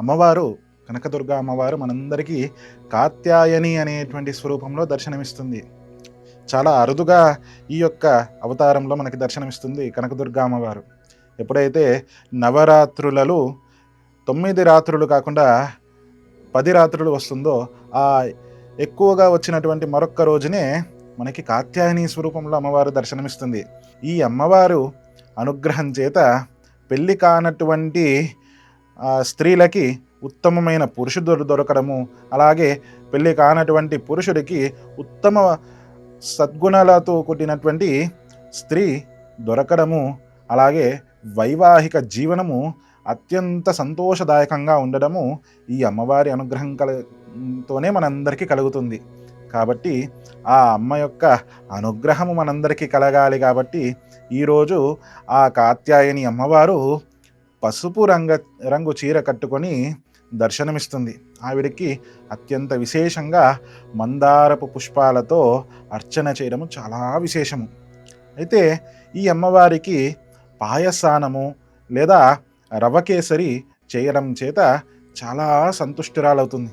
అమ్మవారు కనకదుర్గ అమ్మవారు మనందరికీ కాత్యాయని అనేటువంటి స్వరూపంలో దర్శనమిస్తుంది. చాలా అరుదుగా ఈ యొక్క అవతారంలో మనకి దర్శనమిస్తుంది కనకదుర్గ అమ్మవారు. ఎప్పుడైతే నవరాత్రులలో తొమ్మిది రాత్రులు కాకుండా పది రాత్రులు వస్తుందో ఆ ఎక్కువగా వచ్చినటువంటి మరొక్క రోజునే మనకి కాత్యాయని స్వరూపంలో అమ్మవారు దర్శనమిస్తుంది. ఈ అమ్మవారు అనుగ్రహం చేత పెళ్ళి కానటువంటి స్త్రీలకి ఉత్తమమైన పురుషుడు దొరకడము. అలాగే పెళ్ళి కానటువంటి పురుషుడికి ఉత్తమ సద్గుణాలతో కూడినటువంటి స్త్రీ దొరకడము. అలాగే వైవాహిక జీవనము అత్యంత సంతోషదాయకంగా ఉండడము ఈ అమ్మవారి అనుగ్రహం కలతోనే మనందరికీ కలుగుతుంది. కాబట్టి ఆ అమ్మ యొక్క అనుగ్రహము మనందరికీ కలగాలి కాబట్టి ఈరోజు ఆ కాత్యాయని అమ్మవారు పసుపు రంగ రంగు చీర కట్టుకొని దర్శనమిస్తుంది. ఆవిడకి అత్యంత విశేషంగా మందారపు పుష్పాలతో అర్చన చేయడము చాలా విశేషము. అయితే ఈ అమ్మవారికి పాయసానము లేదా రవ్వ కేసరి చేయడం చేత చాలా సంతుష్టురాలవుతుంది.